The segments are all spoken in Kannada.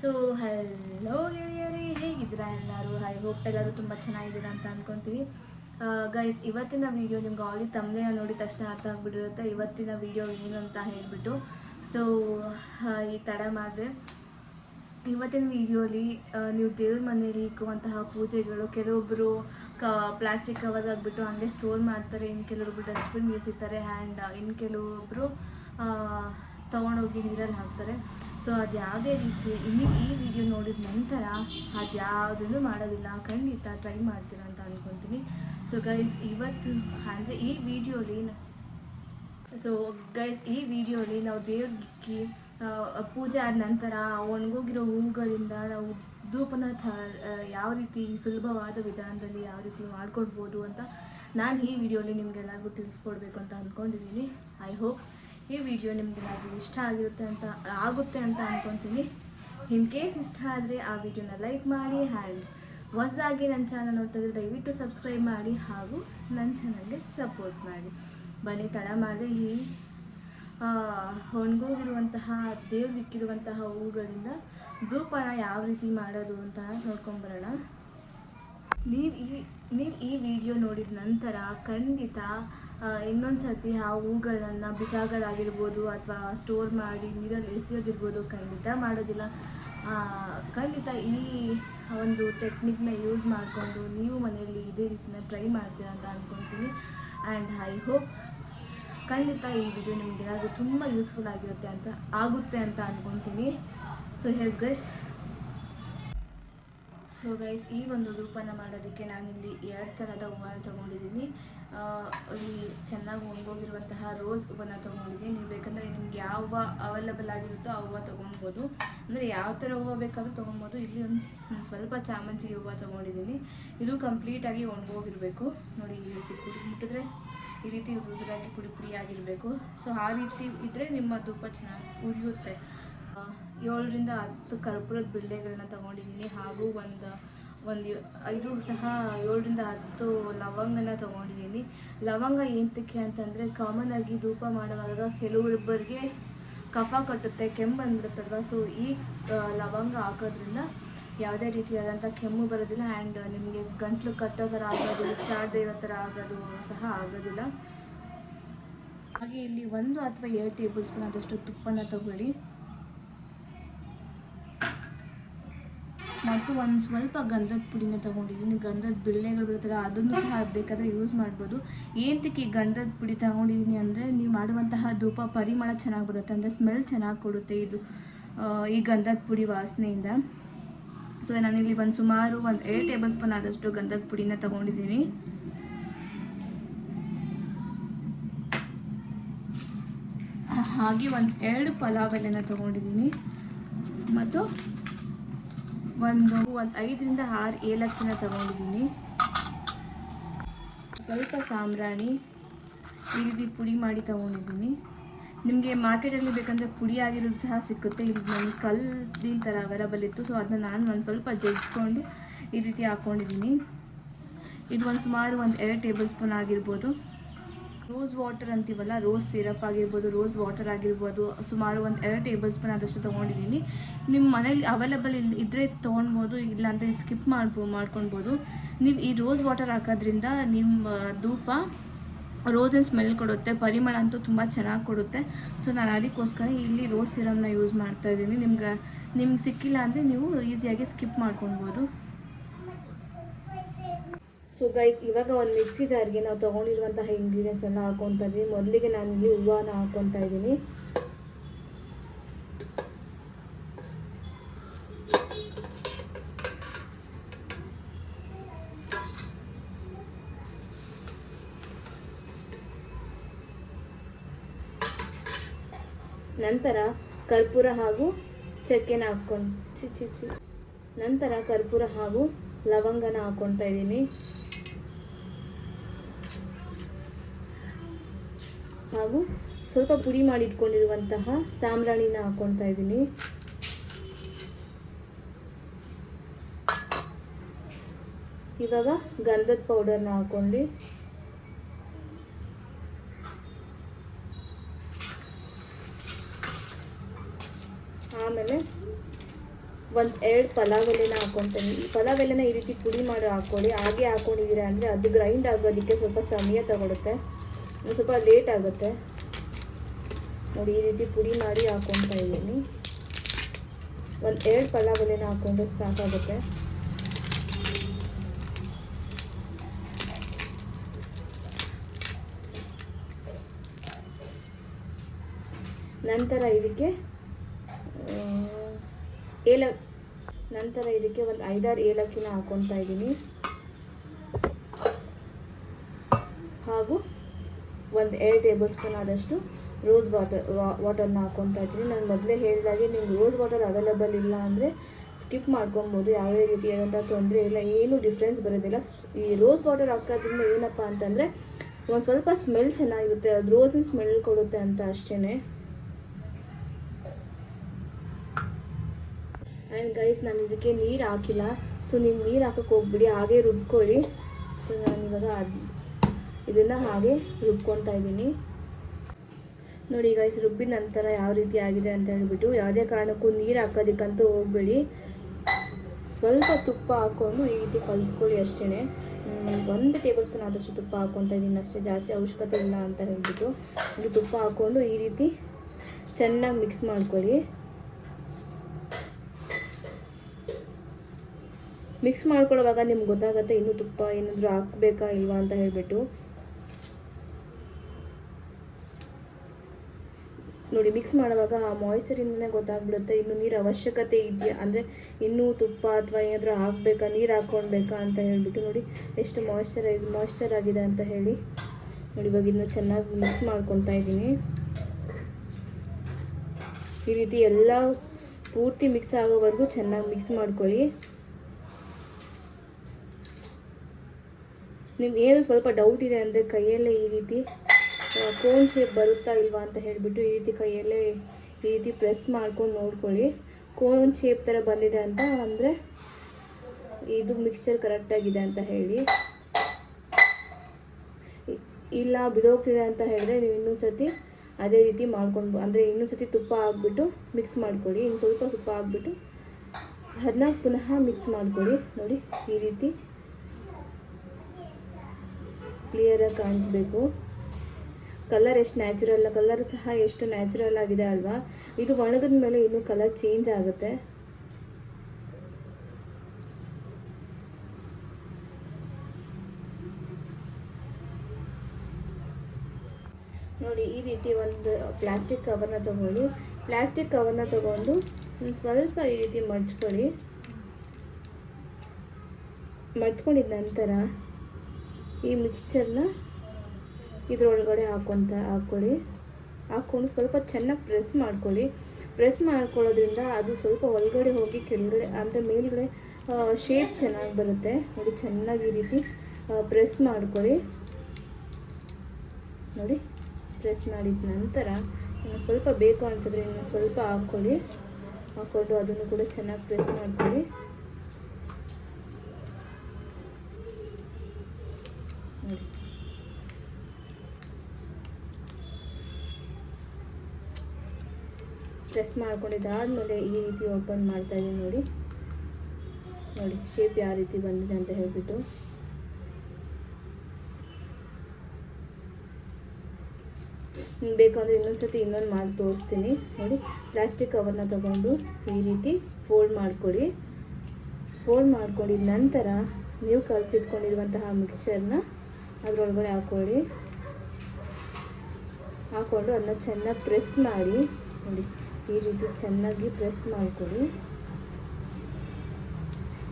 ಸೊ ಹಲೋ ಗೆಳೆಯರಿ ಹೇಗಿದ್ದೀರಾ ಎಲ್ಲರೂ? ಹೈ ಹೋಪ್ ಎಲ್ಲರೂ ತುಂಬ ಚೆನ್ನಾಗಿದ್ದೀರಾ ಅಂತ ಅಂದ್ಕೊತೀವಿ ಗೈಸ್ ಇವತ್ತಿನ ವೀಡಿಯೋ ನಿಮ್ಗೆ ಆಲ್ರೆಡಿ ತಮ್ಮನೇ ನೋಡಿದ ತಕ್ಷಣ ಅರ್ಥ ಆಗ್ಬಿಟ್ಟಿರುತ್ತೆ. ಇವತ್ತಿನ ವಿಡಿಯೋ ಏನು ಅಂತ ಹೇಳಿಬಿಟ್ಟು. ಸೊ ಈ ತಡ ಮಾಡಿದೆ. ಇವತ್ತಿನ ವಿಡಿಯೋಲಿ ನೀವು ದೇವ್ರ ಮನೆಯಲ್ಲಿ ಇಕ್ಕುವಂತಹ ಪೂಜೆಗಳು ಕೆಲವೊಬ್ಬರು ಕ ಪ್ಲಾಸ್ಟಿಕ್ ಕವರ್ ಆಗಿಬಿಟ್ಟು ಹಂಗೆ ಸ್ಟೋರ್ ಮಾಡ್ತಾರೆ. ಇನ್ನು ಕೆಲವೊಬ್ರು ಡಸ್ಟ್ಬಿನ್ ಎಸಿತಾರೆ. ಆ್ಯಂಡ್ ಇನ್ನು ಕೆಲವೊಬ್ಬರು ತೊಗೊಂಡೋಗಿ ನೀರಲ್ಲಿ ಹಾಕ್ತಾರೆ. ಸೊ ಅದು ಯಾವುದೇ ರೀತಿ, ಇನ್ನು ಈ ವಿಡಿಯೋ ನೋಡಿದ ನಂತರ ಅದು ಯಾವುದನ್ನು ಮಾಡೋದಿಲ್ಲ. ಖಂಡಿತ ಟ್ರೈ ಮಾಡ್ತೀರ ಅಂತ ಅಂದ್ಕೊತೀನಿ ಸೊ ಗೈಸ್ ಇವತ್ತು ಅಂದರೆ ಈ ವಿಡಿಯೋಲಿ ಸೊ ಗೈಸ್ ಈ ವಿಡಿಯೋಲಿ ನಾವು ದೇವ್ರಿಗೆ ಪೂಜೆ ಆದ ನಂತರ ಒಣಗೋಗಿರೋ ಹೂಗಳಿಂದ ನಾವು ಧೂಪನ ಥ ಯಾವ ರೀತಿ ಸುಲಭವಾದ ವಿಧಾನದಲ್ಲಿ ಯಾವ ರೀತಿ ಮಾಡ್ಕೊಡ್ಬೋದು ಅಂತ ನಾನು ಈ ವಿಡಿಯೋಲಿ ನಿಮಗೆಲ್ಲರಿಗೂ ತಿಳಿಸ್ಕೊಡ್ಬೇಕು ಅಂತ ಅಂದ್ಕೊಂಡಿದ್ದೀನಿ ಐ ಹೋಪ್ ಈ ವಿಡಿಯೋ ನಿಮಗೆಲ್ಲಾದರೂ ಇಷ್ಟ ಆಗಿರುತ್ತೆ ಅಂತ, ಆಗುತ್ತೆ ಅಂತ ಅಂದ್ಕೊತೀನಿ ಇನ್ ಕೇಸ್ ಇಷ್ಟ ಆದರೆ ಆ ವಿಡಿಯೋನ ಲೈಕ್ ಮಾಡಿ ಆ್ಯಂಡ್ ಹೊಸದಾಗಿ ನನ್ನ ಚಾನಲ್ ನೋಡ್ತಾ ಇದ್ರೆ ದಯವಿಟ್ಟು ಸಬ್ಸ್ಕ್ರೈಬ್ ಮಾಡಿ ಹಾಗೂ ನನ್ನ ಚಾನಲ್ಗೆ ಸಪೋರ್ಟ್ ಮಾಡಿ. ಬನ್ನಿ ತಡ ಮಾಡದೆ ಈ ಒಣಗೋಗಿರುವಂತಹ ಒಣಗೋಗಿರುವಂತಹ ದೇವ್ರಿಕ್ಕಿರುವಂತಹ ಹೂಗಳಿಂದ ಧೂಪನ ಯಾವ ರೀತಿ ಮಾಡೋದು ಅಂತ ನೋಡ್ಕೊಂಬರೋಣ. ನೀವು ಈ ನೀವು ಈ ವಿಡಿಯೋ ನೋಡಿದ ನಂತರ ಖಂಡಿತ ಇನ್ನೊಂದು ಸರ್ತಿ ಆ ಹೂಗಳನ್ನು ಬಿಸಾಗೋದಾಗಿರ್ಬೋದು ಅಥವಾ ಸ್ಟೋರ್ ಮಾಡಿ ನೀರಲ್ಲಿ ಎಸೆಯೋದಿರ್ಬೋದು, ಖಂಡಿತ ಮಾಡೋದಿಲ್ಲ. ಖಂಡಿತ ಈ ಒಂದು ಟೆಕ್ನಿಕ್ನ ಯೂಸ್ ಮಾಡಿಕೊಂಡು ನೀವು ಮನೆಯಲ್ಲಿ ಇದೇ ರೀತಿನ ಟ್ರೈ ಮಾಡ್ತೀರಾ ಅಂತ ಅಂದ್ಕೊತೀನಿ ಆ್ಯಂಡ್ ಐ ಹೋಪ್ ಖಂಡಿತ ಈ ವಿಡಿಯೋ ನಿಮಗೆ ಏನಾದರೂ ತುಂಬ ಯೂಸ್ಫುಲ್ ಆಗಿರುತ್ತೆ ಅಂತ, ಆಗುತ್ತೆ ಅಂತ ಅಂದ್ಕೊತೀನಿ ಸೊ ಹೆಸ್ ಗೈಸ್ ಸೊ ಗೈಸ್ ಈ ಒಂದು ರೂಪನ ಮಾಡೋದಕ್ಕೆ ನಾನಿಲ್ಲಿ ಎರಡು ಥರದ ಹೂವನ್ನ ತೊಗೊಂಡಿದ್ದೀನಿ. ಈ ಚೆನ್ನಾಗಿ ಒಣಗೋಗಿರುವಂತಹ ರೋಸ್ ಹೂವನ್ನು ತೊಗೊಂಡಿದ್ದೀನಿ. ನೀವು ಬೇಕಂದರೆ ನಿಮ್ಗೆ ಯಾವ ಹೂವು ಅವೈಲಬಲ್ ಆಗಿರುತ್ತೋ ಆ ಹೂವು ತೊಗೊಳ್ಬೋದು ಅಂದರೆ ಯಾವ ಥರ ಹೂವು ಬೇಕಾದರೂ ತೊಗೊಬೋದು. ಇಲ್ಲಿ ಒಂದು ಸ್ವಲ್ಪ ಚಾಮಂತಿಗೆ ಹೂವು ತೊಗೊಂಡಿದ್ದೀನಿ. ಇದು ಕಂಪ್ಲೀಟಾಗಿ ಒಣಗೋಗಿರಬೇಕು. ನೋಡಿ, ಈ ರೀತಿ ಪುಡಿ ಮುಟ್ಟಿದ್ರೆ, ಈ ರೀತಿ ಉದುರಾಗಿ ಪುಡಿ ಪುಡಿಯಾಗಿರಬೇಕು ಸೊ ಆ ರೀತಿ ಇದ್ದರೆ ನಿಮ್ಮ ಧೂಪ ಚೆನ್ನಾಗಿ ಉರಿಯುತ್ತೆ. ಏಳರಿಂದ ಹತ್ತು ಕರ್ಪೂರದ ಬಿಳ್ಳೆಗಳನ್ನ ತಗೊಂಡಿದ್ದೀನಿ ಹಾಗೂ ಒಂದು ಒಂದು ಐದು ಸಹ ಏಳರಿಂದ ಹತ್ತು ಲವಂಗನ ತಗೊಂಡಿದ್ದೀನಿ. ಲವಂಗ ಏನಕ್ಕೆ ಅಂತಂದರೆ ಕಾಮನ್ ಆಗಿ ಧೂಪ ಮಾಡುವಾಗ ಕೆಲವೊಬ್ಬರಿಗೆ ಕಫ ಕಟ್ಟುತ್ತೆ, ಕೆಮ್ಮು ಬಂದ್ಬಿಡುತ್ತಲ್ವ ಸೊ ಈ ಲವಂಗ ಹಾಕೋದ್ರಿಂದ ಯಾವುದೇ ರೀತಿಯಾದಂಥ ಕೆಮ್ಮು ಬರೋದಿಲ್ಲ ಆ್ಯಂಡ್ ನಿಮಗೆ ಗಂಟ್ಲು ಕಟ್ಟೋ ಥರ ಆಗೋದು, ಶಾರದೆ ಇರೋ ಥರ ಆಗೋದು ಸಹ ಆಗೋದಿಲ್ಲ. ಹಾಗೆ ಇಲ್ಲಿ ಒಂದು ಅಥವಾ ಎರಡು ಟೇಬಲ್ ಸ್ಪೂನ್ ಆದಷ್ಟು ತುಪ್ಪನ ತಗೊಳ್ಳಿ. ಮತ್ತು ಒಂದು ಸ್ವಲ್ಪ ಗಂಧದ ಪುಡಿನ ತಗೊಂಡಿದ್ದೀನಿ ಗಂಧದ ಬಿಳ್ಳೆಗಳು ಬರುತ್ತಲ್ಲ, ಅದನ್ನು ಸಹ ಬೇಕಾದರೆ ಯೂಸ್ ಮಾಡ್ಬೋದು. ಏನಕ್ಕೆ ಗಂಧದ ಪುಡಿ ತಗೊಂಡಿದ್ದೀನಿ ಅಂದರೆ, ನೀವು ಮಾಡುವಂತಹ ಧೂಪ ಪರಿಮಳ ಚೆನ್ನಾಗಿ ಬರುತ್ತೆ, ಅಂದರೆ ಸ್ಮೆಲ್ ಚೆನ್ನಾಗಿ ಕೊಡುತ್ತೆ ಇದು ಈ ಗಂಧದ ಪುಡಿ ವಾಸನೆಯಿಂದ. ಸೊ ನಾನಿಲ್ಲಿ ಒಂದು ಸುಮಾರು ಒಂದು ಎರಡು ಟೇಬಲ್ ಸ್ಪೂನ್ ಆದಷ್ಟು ಗಂಧದ ಪುಡಿನ ತಗೊಂಡಿದ್ದೀನಿ ಹಾಗೆ ಒಂದು ಎರಡು ಪಲಾವ್ ಎಲೆನ ತಗೊಂಡಿದ್ದೀನಿ ಮತ್ತು ಒಂದು ಒಂದು ಐದರಿಂದ ಆರು ಏಲಕ್ಕಿನ ತಗೊಂಡಿದ್ದೀನಿ. ಸ್ವಲ್ಪ ಸಾಂಬ್ರಾಣಿ ಈ ರೀತಿ ಪುಡಿ ಮಾಡಿ ತಗೊಂಡಿದ್ದೀನಿ. ನಿಮಗೆ ಮಾರ್ಕೆಟಲ್ಲಿ ಬೇಕಂದರೆ ಪುಡಿ ಆಗಿರೋದು ಸಹ ಸಿಕ್ಕುತ್ತೆ. ಇದು ನನಗೆ ಕಲ್ಲಿನ ಥರ ಅವೈಲಬಲ್ ಇತ್ತು. ಸೊ ಅದನ್ನ ನಾನು ಒಂದು ಸ್ವಲ್ಪ ಜಜ್ಕೊಂಡು ಈ ರೀತಿ ಹಾಕ್ಕೊಂಡಿದ್ದೀನಿ ಇದು ಒಂದು ಸುಮಾರು ಒಂದು ಎರಡು ಟೇಬಲ್ ಸ್ಪೂನ್ ಆಗಿರ್ಬೋದು. ರೋಸ್ ವಾಟರ್ ಅಂತೀವಲ್ಲ ರೋಸ್ ಸಿರಪ್ ಆಗಿರ್ಬೋದು ರೋಸ್ ವಾಟರ್ ಆಗಿರ್ಬೋದು, ಸುಮಾರು ಒಂದು ಎರಡು ಟೇಬಲ್ ಸ್ಪೂನ್ ಆದಷ್ಟು ತೊಗೊಂಡಿದ್ದೀನಿ. ನಿಮ್ಮ ಮನೇಲಿ ಅವೈಲೇಬಲ್ ಇಲ್ಲಿ ಇದ್ದರೆ ತೊಗೊಳ್ಬೋದು ಇಲ್ಲಾಂದರೆ ಸ್ಕಿಪ್ ಮಾಡ್ಬೋ ಮಾಡ್ಕೊಳ್ಬೋದು ನೀವು ಈ ರೋಸ್ ವಾಟರ್ ಹಾಕೋದ್ರಿಂದ ನಿಮ್ಮ ಧೂಪ ರೋಸನ್ ಸ್ಮೆಲ್ ಕೊಡುತ್ತೆ, ಪರಿಮಳ ಅಂತೂ ತುಂಬ ಚೆನ್ನಾಗಿ ಕೊಡುತ್ತೆ. ಸೊ ನಾನು ಅದಕ್ಕೋಸ್ಕರ ಇಲ್ಲಿ ರೋಸ್ ಸಿರಮ್ನ ಯೂಸ್ ಮಾಡ್ತಾ ಇದ್ದೀನಿ. ನಿಮ್ಗೆ ನಿಮ್ಗೆ ಸಿಕ್ಕಿಲ್ಲ ಅಂದರೆ ನೀವು ಈಸಿಯಾಗಿ ಸ್ಕಿಪ್ ಮಾಡ್ಕೊಳ್ಬೋದು ಸೊ ಗೈಸ್ ಇವಾಗ ಒಂದು ಮಿಕ್ಸಿ ಜಾರ್ಗೆ ನಾವು ತೊಗೊಂಡಿರುವಂತಹ ಇಂಗ್ರೀಡಿಯೆಂಟ್ಸ್ ಎಲ್ಲ ಹಾಕೊತಾ ಇದ್ದೀನಿ ಮೊದಲಿಗೆ ನಾನು ಇಲ್ಲಿ ಹೂವನ ಹಾಕೊತಾ ಇದ್ದೀನಿ. ನಂತರ ಕರ್ಪೂರ ಹಾಗೂ ಚಕ್ಕೆನ ಹಾಕ್ಕೊಂಡು ಚಿ ಚಿ ಚಿ ನಂತರ ಕರ್ಪೂರ ಹಾಗೂ ಲವಂಗನ ಹಾಕ್ಕೊಳ್ತಾ ಇದ್ದೀನಿ. ಹಾಗೂ ಸ್ವಲ್ಪ ಪುಡಿ ಮಾಡಿ ಇಟ್ಕೊಂಡಿರುವಂತಹ ಸಾಂಬ್ರಾಣಿನ ಹಾಕ್ಕೊಳ್ತಾ ಇದ್ದೀನಿ. ಇವಾಗ ಗಂಧದ ಪೌಡರ್ನ ಹಾಕ್ಕೊಂಡು ಆಮೇಲೆ ಒಂದು ಎರಡು ಪಲಾವ್ ಎಲೆನ ಹಾಕ್ಕೊತೀನಿ ಈ ಪಲಾವ್ ಎಲೆನ ಈ ರೀತಿ ಪುಡಿ ಮಾಡಿ ಹಾಕ್ಕೊಳ್ಳಿ. ಹಾಗೆ ಹಾಕ್ಕೊಂಡಿದ್ದೀರಾ ಅಂದರೆ ಅದು ಗ್ರೈಂಡ್ ಆಗೋದಕ್ಕೆ ಸ್ವಲ್ಪ ಸಮಯ ತಗೊಳುತ್ತೆ. ಸ್ವಲ್ಪ ಲೇಟ್ ಆಗುತ್ತೆ. ನೋಡಿ, ಈ ರೀತಿ ಪುಡಿ ಮಾಡಿ ಹಾಕ್ಕೊತಾ ಇದ್ದೀನಿ. ಒಂದು ಎರಡು ಪಲಾವ್ ಎಲೆನ ಹಾಕ್ಕೊಂಡ್ರೆ ಸಾಕಾಗುತ್ತೆ. ನಂತರ ಇದಕ್ಕೆ ಏಲ, ನಂತರ ಇದಕ್ಕೆ ಒಂದು ಐದಾರು ಏಲಕ್ಕಿನ ಹಾಕ್ಕೊತಾ ಇದ್ದೀನಿ ಹಾಗೂ ಒಂದು ಎರಡು ಟೇಬಲ್ ಸ್ಪೂನ್ ಆದಷ್ಟು ರೋಸ್ ವಾಟರ್ ವಾಟರ್ನ ಹಾಕ್ಕೊತಾ ಇದ್ದೀನಿ. ನಾನು ಮೊದಲೇ ಹೇಳಿದಾಗೆ ನಿಮ್ಗೆ ರೋಸ್ ವಾಟರ್ ಅವೈಲೇಬಲ್ ಇಲ್ಲ ಅಂದರೆ ಸ್ಕಿಪ್ ಮಾಡ್ಕೊಬೋದು. ಯಾವುದೇ ರೀತಿಯಾದಂಥ ತೊಂದರೆ ಇಲ್ಲ, ಏನೂ ಡಿಫ್ರೆನ್ಸ್ ಬರೋದಿಲ್ಲ. ಈ ರೋಸ್ ವಾಟರ್ ಹಾಕೋದ್ರಿಂದ ಏನಪ್ಪ ಅಂತಂದರೆ ಒಂದು ಸ್ವಲ್ಪ ಸ್ಮೆಲ್ ಚೆನ್ನಾಗಿರುತ್ತೆ. ಅದು ರೋಸಿನ ಸ್ಮೆಲ್ ಕೊಡುತ್ತೆ ಅಂತ ಅಷ್ಟೇ ಆ್ಯಂಡ್ ಗೈಸ್ ನಾನು ಇದಕ್ಕೆ ನೀರು ಹಾಕಿಲ್ಲ. ಸೊ ನೀವು ನೀರು ಹಾಕಕ್ಕೆ ಹೋಗ್ಬಿಡಿ, ಹಾಗೆ ರುಬ್ಕೊಳ್ಳಿ. ಸೊ ನಾನು ಇವಾಗ ಇದನ್ನು ಹಾಗೆ ರುಬ್ಕೊತಾ ಇದ್ದೀನಿ. ನೋಡಿ ಗೈಸ್ ರುಬ್ಬಿದ ನಂತರ ಯಾವ ರೀತಿ ಆಗಿದೆ ಅಂತ ಹೇಳಿಬಿಟ್ಟು ಯಾವುದೇ ಕಾರಣಕ್ಕೂ ನೀರು ಹಾಕೋದಕ್ಕಂತೂ ಹೋಗಬೇಡಿ. ಸ್ವಲ್ಪ ತುಪ್ಪ ಹಾಕ್ಕೊಂಡು ಈ ರೀತಿ ಕಲಿಸ್ಕೊಳ್ಳಿ ಅಷ್ಟೇ ಒಂದು ಟೇಬಲ್ ಸ್ಪೂನ್ ಆದಷ್ಟು ತುಪ್ಪ ಹಾಕ್ಕೊತಾ ಇದ್ದೀನಿ ಅಷ್ಟೇ, ಜಾಸ್ತಿ ಅವಶ್ಯಕತೆ ಇಲ್ಲ ಅಂತ ಹೇಳ್ಬಿಟ್ಟು. ಇದು ತುಪ್ಪ ಹಾಕ್ಕೊಂಡು ಈ ರೀತಿ ಚೆನ್ನಾಗಿ ಮಿಕ್ಸ್ ಮಾಡ್ಕೊಳ್ಳಿ. ಮಿಕ್ಸ್ ಮಾಡ್ಕೊಳ್ಳೋವಾಗ ನಿಮ್ಗೆ ಗೊತ್ತಾಗುತ್ತೆ ಇನ್ನೂ ತುಪ್ಪ ಏನಾದರೂ ಹಾಕ್ಬೇಕಾ ಇಲ್ವಾ ಅಂತ ಹೇಳ್ಬಿಟ್ಟು. ನೋಡಿ ಮಿಕ್ಸ್ ಮಾಡುವಾಗ ಆ ಮಾಯ್ಚರಿಂದನೇ ಗೊತ್ತಾಗ್ಬಿಡುತ್ತೆ ಇನ್ನು ನೀರು ಅವಶ್ಯಕತೆ ಇದೆಯಾ? ಅಂದರೆ ಇನ್ನೂ ತುಪ್ಪ ಅಥವಾ ಏನಾದರೂ ಹಾಕ್ಬೇಕಾ? ನೀರು ಹಾಕ್ಕೊಳ್ಬೇಕಾ ಅಂತ ಹೇಳಿಬಿಟ್ಟು ನೋಡಿ, ಎಷ್ಟು ಮಾಯ್ಶ್ಚರೈಸ್ ಮಾಯ್ಶ್ಚರ್ ಆಗಿದೆ ಅಂತ ಹೇಳಿ. ನೋಡಿ, ಇವಾಗ ಇನ್ನೂ ಚೆನ್ನಾಗಿ ಮಿಕ್ಸ್ ಮಾಡ್ಕೊತಾ ಇದ್ದೀನಿ. ಈ ರೀತಿ ಎಲ್ಲ ಪೂರ್ತಿ ಮಿಕ್ಸ್ ಆಗೋವರೆಗೂ ಚೆನ್ನಾಗಿ ಮಿಕ್ಸ್ ಮಾಡ್ಕೊಳ್ಳಿ. ನಿಮ್ಗೆ ಏನು ಸ್ವಲ್ಪ ಡೌಟ್ ಇದೆ ಅಂದರೆ ಕೈಯಲ್ಲೇ ಈ ರೀತಿ ಕೋನ್ ಶೇಪ್ ಬರುತ್ತಾ ಇಲ್ವಾ ಅಂತ ಹೇಳಿಬಿಟ್ಟು ಈ ರೀತಿ ಕೈಯಲ್ಲೇ ಈ ರೀತಿ ಪ್ರೆಸ್ ಮಾಡ್ಕೊಂಡು ನೋಡ್ಕೊಳ್ಳಿ. ಕೋನ್ ಶೇಪ್ ಥರ ಬಂದಿದೆ ಅಂತ ಅಂದರೆ ಇದು ಮಿಕ್ಸ್ಚರ್ ಕರೆಕ್ಟಾಗಿದೆ ಅಂತ ಹೇಳಿ. ಇಲ್ಲ ಬಿದೋಗ್ತಿದೆ ಅಂತ ಹೇಳಿದ್ರೆ ನೀವು ಇನ್ನೊಂದು ಸತಿ ಅದೇ ರೀತಿ ಮಾಡ್ಕೊಂಡು ಅಂದರೆ ಇನ್ನೊಂದು ಸತಿ ತುಪ್ಪ ಹಾಕ್ಬಿಟ್ಟು ಮಿಕ್ಸ್ ಮಾಡ್ಕೊಳ್ಳಿ. ಇನ್ನು ಸ್ವಲ್ಪ ತುಪ್ಪ ಹಾಕ್ಬಿಟ್ಟು ಅದನ್ನ ಪುನಃ ಮಿಕ್ಸ್ ಮಾಡ್ಕೊಳ್ಳಿ. ನೋಡಿ ಈ ರೀತಿ ಕ್ಲಿಯರಾಗಿ ಕಾಣಿಸ್ಬೇಕು. ಕಲರ್ ಎಷ್ಟು ನ್ಯಾಚುರಲ್ ಕಲರ್ ಸಹ ಎಷ್ಟು ನ್ಯಾಚುರಲ್ ಆಗಿದೆ ಅಲ್ವಾ? ಇದು ಒಣಗಿದ ಮೇಲೆ ಇನ್ನೂ ಕಲರ್ ಚೇಂಜ್ ಆಗುತ್ತೆ. ನೋಡಿ, ಈ ರೀತಿ ಒಂದು ಪ್ಲಾಸ್ಟಿಕ್ ಕವರ್ನ ತಗೊಳ್ಳಿ ಪ್ಲಾಸ್ಟಿಕ್ ಕವರ್ನ ತಗೊಂಡು ಸ್ವಲ್ಪ ಈ ರೀತಿ ಮಡ್ಚ್ಕೊಳ್ಳಿ. ಮಡ್ಚ್ಕೊಂಡಿದ ನಂತರ ಈ ಮಿಕ್ಸ್ಚರ್ನ ಇದ್ರೊಳಗಡೆ ಹಾಕ್ಕೊಂತ ಹಾಕ್ಕೊಳ್ಳಿ ಹಾಕ್ಕೊಂಡು ಸ್ವಲ್ಪ ಚೆನ್ನಾಗಿ ಪ್ರೆಸ್ ಮಾಡ್ಕೊಳ್ಳಿ. ಪ್ರೆಸ್ ಮಾಡ್ಕೊಳ್ಳೋದ್ರಿಂದ ಅದು ಸ್ವಲ್ಪ ಒಳಗಡೆ ಹೋಗಿ ಕೆಳಗಡೆ ಅಂದರೆ ಮೇಲುಗಡೆ ಶೇಪ್ ಚೆನ್ನಾಗಿ ಬರುತ್ತೆ. ನೋಡಿ ಚೆನ್ನಾಗಿ ಈ ರೀತಿ ಪ್ರೆಸ್ ಮಾಡ್ಕೊಳ್ಳಿ. ನೋಡಿ ಪ್ರೆಸ್ ಮಾಡಿದ ನಂತರ ಇನ್ನು ಸ್ವಲ್ಪ ಬೇಕು ಅನಿಸಿದ್ರೆ ಇನ್ನು ಸ್ವಲ್ಪ ಹಾಕ್ಕೊಳ್ಳಿ ಹಾಕ್ಕೊಂಡು ಅದನ್ನು ಕೂಡ ಚೆನ್ನಾಗಿ ಪ್ರೆಸ್ ಮಾಡ್ಕೊಳ್ಳಿ ನೋಡಿ ಪ್ರೆಸ್ ಮಾಡ್ಕೊಂಡಿದ್ದಾದಮೇಲೆ ಈ ರೀತಿ ಓಪನ್ ಮಾಡ್ತಾ ಇದ್ದೀನಿ ನೋಡಿ. ನೋಡಿ ಶೇಪ್ ಯಾವ ರೀತಿ ಬಂದಿದೆ ಅಂತ ಹೇಳ್ಬಿಟ್ಟು. ನಿಮ್ಗೆ ಬೇಕಂದ್ರೆ ಇನ್ನೊಂದ್ಸತಿ ಇನ್ನೊಂದು ಮಾಡಿ ತೋರಿಸ್ತೀನಿ. ನೋಡಿ ಪ್ಲಾಸ್ಟಿಕ್ ಕವರ್ನ ತಗೊಂಡು ಈ ರೀತಿ ಫೋಲ್ಡ್ ಮಾಡ್ಕೊಳ್ಳಿ ಫೋಲ್ಡ್ ಮಾಡ್ಕೊಂಡಿದ ನಂತರ ನೀವು ಕಲಸಿಟ್ಕೊಂಡಿರುವಂತಹ ಮಿಕ್ಸ್ಚರ್ನ ಅದರೊಳಗಡೆ ಹಾಕೊಳ್ಳಿ. ಹಾಕ್ಕೊಂಡು ಅದನ್ನ ಚೆನ್ನಾಗಿ ಪ್ರೆಸ್ ಮಾಡಿ. ನೋಡಿ ಈ ರೀತಿ ಚೆನ್ನಾಗಿ ಪ್ರೆಸ್ ಮಾಡಿಕೊಡಿ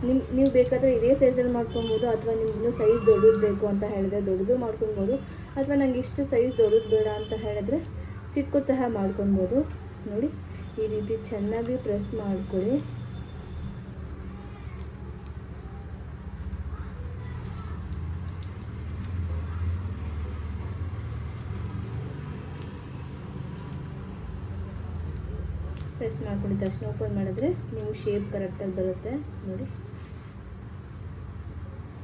ನಿಮ್, ನೀವು ಬೇಕಾದರೆ ಇದೇ ಸೈಜಲ್ಲಿ ಮಾಡ್ಕೊಬೋದು ಅಥವಾ ನಿಮ್ಮದು ಸೈಜ್ ದೊಡ್ಡದು ಬೇಕು ಅಂತ ಹೇಳಿದ್ರೆ ದೊಡ್ಡದು ಮಾಡ್ಕೊಬೋದು ಅಥವಾ ನಂಗೆ ಇಷ್ಟು ಸೈಜ್ ದೊಡ್ಡದು ಬೇಡ ಅಂತ ಹೇಳಿದ್ರೆ ಚಿಕ್ಕದು ಸಹ ಮಾಡ್ಕೊಬೋದು. ನೋಡಿ, ಈ ರೀತಿ ಚೆನ್ನಾಗಿ ಪ್ರೆಸ್ ಮಾಡ್ಕೊಳ್ಳಿ. ಪ್ರೆಸ್ ಮಾಡ್ಕೊಂಡಿದ್ದ ತಕ್ಷಣ ಓಪನ್ ಮಾಡಿದ್ರೆ ನೀವು ಶೇಪ್ ಕರೆಕ್ಟಾಗಿ ಬರುತ್ತೆ. ನೋಡಿ.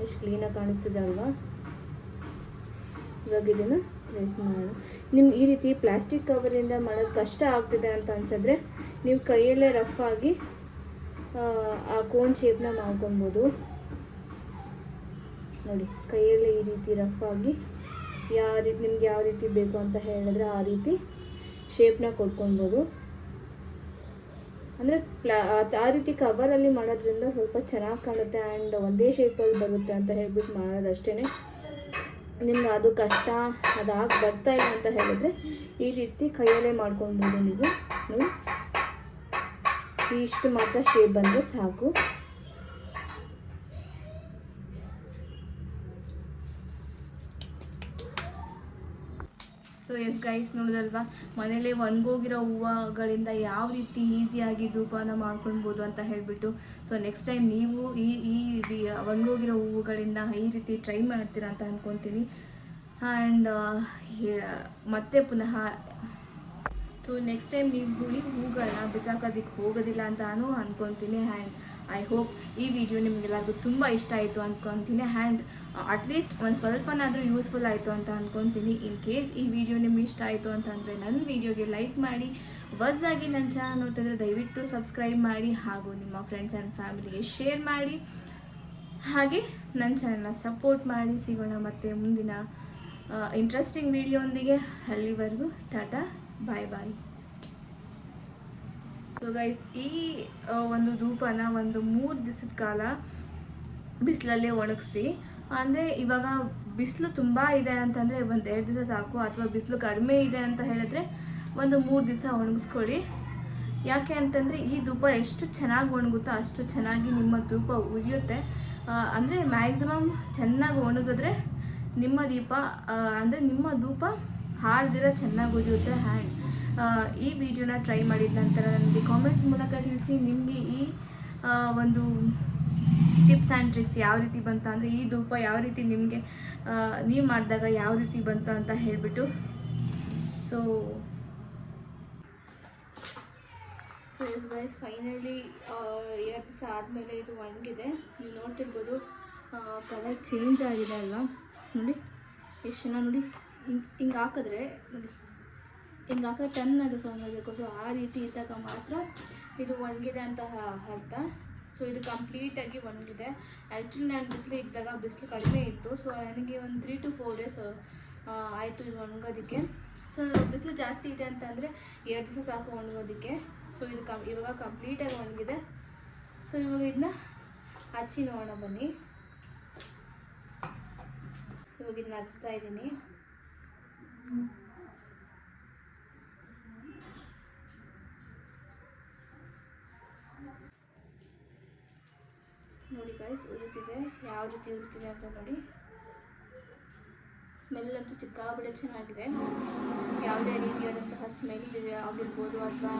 ಎಷ್ಟು ಕ್ಲೀನಾಗಿ ಕಾಣಿಸ್ತಿದೆ ಅಲ್ವಾ? ಇವಾಗ ಇದನ್ನು ಪ್ಲೇಸ್ ಮಾಡೋಣ. ನಿಮ್ಗೆ ಈ ರೀತಿ ಪ್ಲಾಸ್ಟಿಕ್ ಕವರಿಂದ ಮಾಡೋದು ಕಷ್ಟ ಆಗ್ತಿದೆ ಅಂತ ಅನ್ಸಿದ್ರೆ ನೀವು ಕೈಯಲ್ಲೇ ರಫ್ ಆಗಿ, ಆ ಕೋನ್ ಶೇಪ್ನ ಮಾಡ್ಕೊಬೋದು ನೋಡಿ, ಕೈಯಲ್ಲೇ ಈ ರೀತಿ ರಫ್ ಆಗಿ ಯಾವ ರೀತಿ, ನಿಮ್ಗೆ ಯಾವ ರೀತಿ ಬೇಕು ಅಂತ ಹೇಳಿದ್ರೆ ಆ ರೀತಿ ಶೇಪ್ನ ಕೊಟ್ಕೊಬೋದು ಅಂದರೆ ಪ್ಲಾ ಆ ರೀತಿ ಕವರಲ್ಲಿ ಮಾಡೋದ್ರಿಂದ ಸ್ವಲ್ಪ ಚೆನ್ನಾಗಿ ಕಾಣುತ್ತೆ ಆ್ಯಂಡ್ ಒಂದೇ ಶೇಪಲ್ಲಿ ಬರುತ್ತೆ ಅಂತ ಹೇಳ್ಬಿಟ್ಟು ಮಾಡೋದಷ್ಟೇ ನಿಮ್ಗೆ ಅದು ಕಷ್ಟ, ಅದಾಗಿ ಬರ್ತಾ ಇಲ್ಲ ಅಂತ ಹೇಳಿದ್ರೆ ಈ ರೀತಿ ಕೈಯಲ್ಲೇ ಮಾಡ್ಕೊಳ್ಬೋದು ನೀವು. ಇಷ್ಟು ಮಾತ್ರ ಶೇಪ್ ಬಂದರೆ ಸಾಕು. ಸೊ ಎಸ್ ಗೈಸ್ ನೋಡೋದಲ್ವಾ? ಮನೇಲಿ ಒಣಗೋಗಿರೋ ಹೂವುಗಳಿಂದ ಯಾವ ರೀತಿ ಈಸಿಯಾಗಿ ಧೂಪನ ಮಾಡ್ಕೊಳ್ಬೋದು ಅಂತ ಹೇಳಿಬಿಟ್ಟು. ಸೊ ನೆಕ್ಸ್ಟ್ ಟೈಮ್ ನೀವು ಈ ಈ ಒಣಗೋಗಿರೋ ಹೂವುಗಳಿಂದ ಈ ರೀತಿ ಟ್ರೈ ಮಾಡ್ತೀರಾ ಅಂತ ಅಂದ್ಕೊತೀನಿ ಆ್ಯಂಡ್ ಮತ್ತೆ ಪುನಃ. ಸೊ ನೆಕ್ಸ್ಟ್ ಟೈಮ್ ನೀವು ಈ ಹೂಗಳನ್ನ ಬಿಸಾಕೋದಕ್ಕೆ ಹೋಗೋದಿಲ್ಲ ಅಂತಾನು ಅಂದ್ಕೊತೀನಿ ಆ್ಯಂಡ್ ಐ ಹೋಪ್ ಈ ವಿಡಿಯೋ ನಿಮಗೆಲ್ಲರಿಗೂ ತುಂಬ ಇಷ್ಟ ಆಯಿತು ಅಂದ್ಕೊತೀನಿ ಆ್ಯಂಡ್ ಅಟ್ಲೀಸ್ಟ್ ಒಂದು ಸ್ವಲ್ಪನಾದರೂ ಯೂಸ್ಫುಲ್ ಆಯಿತು ಅಂತ ಅಂದ್ಕೊತೀನಿ ಇನ್ ಕೇಸ್ ಈ ವಿಡಿಯೋ ನಿಮ್ಗೆ ಇಷ್ಟ ಆಯಿತು ಅಂತಂದರೆ ನನ್ನ ವಿಡಿಯೋಗೆ ಲೈಕ್ ಮಾಡಿ, ಹೊಸ್ದಾಗಿ ನನ್ನ ಚಾನಲ್ ನೋಡ್ತಿದ್ರೆ ದಯವಿಟ್ಟು ಸಬ್ಸ್ಕ್ರೈಬ್ ಮಾಡಿ ಹಾಗೂ ನಿಮ್ಮ ಫ್ರೆಂಡ್ಸ್ ಆ್ಯಂಡ್ ಫ್ಯಾಮಿಲಿಗೆ ಶೇರ್ ಮಾಡಿ. ಹಾಗೆ ನನ್ನ ಚಾನಲ್ನ ಸಪೋರ್ಟ್ ಮಾಡಿ. ಸಿಗೋಣ ಮತ್ತು ಮುಂದಿನ ಇಂಟ್ರೆಸ್ಟಿಂಗ್ ವಿಡಿಯೋಂದಿಗೆ ಅಲ್ಲಿವರೆಗೂ tata bye bye so guys ಈ ಒಂದು ಧೂಪನ ಒಂದು ಮೂರು ದಿವಸದ ಕಾಲ ಬಿಸಿಲಲ್ಲೇ ಒಣಗಿಸಿ, ಅಂದರೆ ಇವಾಗ ಬಿಸಿಲು ತುಂಬ ಇದೆ ಅಂತಂದರೆ ಒಂದು ಎರಡು ದಿವಸ ಸಾಕು ಅಥವಾ ಬಿಸಿಲು ಕಡಿಮೆ ಇದೆ ಅಂತ ಹೇಳಿದ್ರೆ ಒಂದು ಮೂರು ದಿವಸ ಒಣಗಿಸ್ಕೊಳ್ಳಿ. ಯಾಕೆ ಅಂತಂದರೆ ಈ ಧೂಪ ಎಷ್ಟು ಚೆನ್ನಾಗಿ ಒಣಗುತ್ತೋ ಅಷ್ಟು ಚೆನ್ನಾಗಿ ನಿಮ್ಮ ಧೂಪ ಉರಿಯುತ್ತೆ. ಅಂದರೆ ಮ್ಯಾಕ್ಸಿಮಮ್ ಚೆನ್ನಾಗಿ ಒಣಗಿದ್ರೆ ನಿಮ್ಮ ದೀಪ ಅಂದರೆ ನಿಮ್ಮ ಧೂಪ ಹಾರ್ದಿರ ಚೆನ್ನಾಗಿ ಉರಿಯುತ್ತೆ. ಹ್ಯಾಂಡ್ ಈ ವಿಡಿಯೋನ ಟ್ರೈ ಮಾಡಿದ ನಂತರ ನನಗೆ ಕಾಮೆಂಟ್ಸ್ ಮೂಲಕ ತಿಳಿಸಿ ನಿಮಗೆ ಈ ಒಂದು ಟಿಪ್ಸ್ ಆ್ಯಂಡ್ ಟ್ರಿಕ್ಸ್ ಯಾವ ರೀತಿ ಬಂತು ಅಂದರೆ ಈ ಧೂಪ ಯಾವ ರೀತಿ ನಿಮಗೆ ನೀವು ಮಾಡಿದಾಗ ಯಾವ ರೀತಿ ಬಂತು ಅಂತ ಹೇಳಿಬಿಟ್ಟು. So so yes guys finally ಎರಡು ದಿವಸ ಆದಮೇಲೆ ಇದು ಒಣಗಿದೆ. ನೀವು ನೋಡ್ತಿರ್ಬೋದು ಕಲರ್ ಚೇಂಜ್ ಆಗಿದೆ ಅಲ್ವಾ? ನೋಡಿ, ಎಷ್ಟು ಜನ ನೋಡಿ, ಹಿಂಗೆ ಹಿಂಗೆ ಹಾಕಿದ್ರೆ ನೋಡಿ. ಹಿಂಗೆ ಹಾಕಿದ್ರೆ ಚೆನ್ನಾಗಿ ಸೌಂಡ್ ಮಾಡಬೇಕು ಸೊ ಆ ರೀತಿ ಇದ್ದಾಗ ಮಾತ್ರ ಇದು ಒಣಗಿದೆ ಅಂತ ಅರ್ಥ. ಸೊ ಇದು ಕಂಪ್ಲೀಟಾಗಿ ಒಣಗಿದೆ. ಆ್ಯಕ್ಚುಲಿ ನಾನು ಬಿಸಿಲು ಇದ್ದಾಗ ಬಿಸಿಲು ಕಡಿಮೆ ಇತ್ತು. ಸೊ ನನಗೆ ಒಂದು ತ್ರೀ ಟು ಫೋರ್ ಡೇಸ್ ಆಯಿತು ಇದು ಒಣಗೋದಕ್ಕೆ. ಸೊ ಬಿಸಿಲು ಜಾಸ್ತಿ ಇದೆ ಅಂತಂದರೆ ಎರಡು ದಿವಸ ಸಾಕು ಒಣಗೋದಕ್ಕೆ. ಸೊ ಇದು ಕಮ್ ಇವಾಗ ಕಂಪ್ಲೀಟಾಗಿ ಒಣಗಿದೆ. ಸೊ ಇವಾಗ ಇದನ್ನ ಹಚ್ಚಿ ನೋಡೋಣ ಬನ್ನಿ. ಇವಾಗ ಇದನ್ನ ಹಚ್ತಾ ಇದ್ದೀನಿ ನೋಡಿ ಗೈಸ್ ಉರಿತಿದೆ. ಯಾವ ರೀತಿ ಉರಿತಿದೆ ಅಂತ ನೋಡಿ. ಸ್ಮೆಲ್ ಅಂತೂ ಸಿಕ್ಕಾಬಿಡೆ ಚೆನ್ನಾಗಿದೆ. ಯಾವುದೇ ರೀತಿಯಾದಂತಹ ಸ್ಮೆಲ್ ಆಗಿರ್ಬೋದು ಅಥವಾ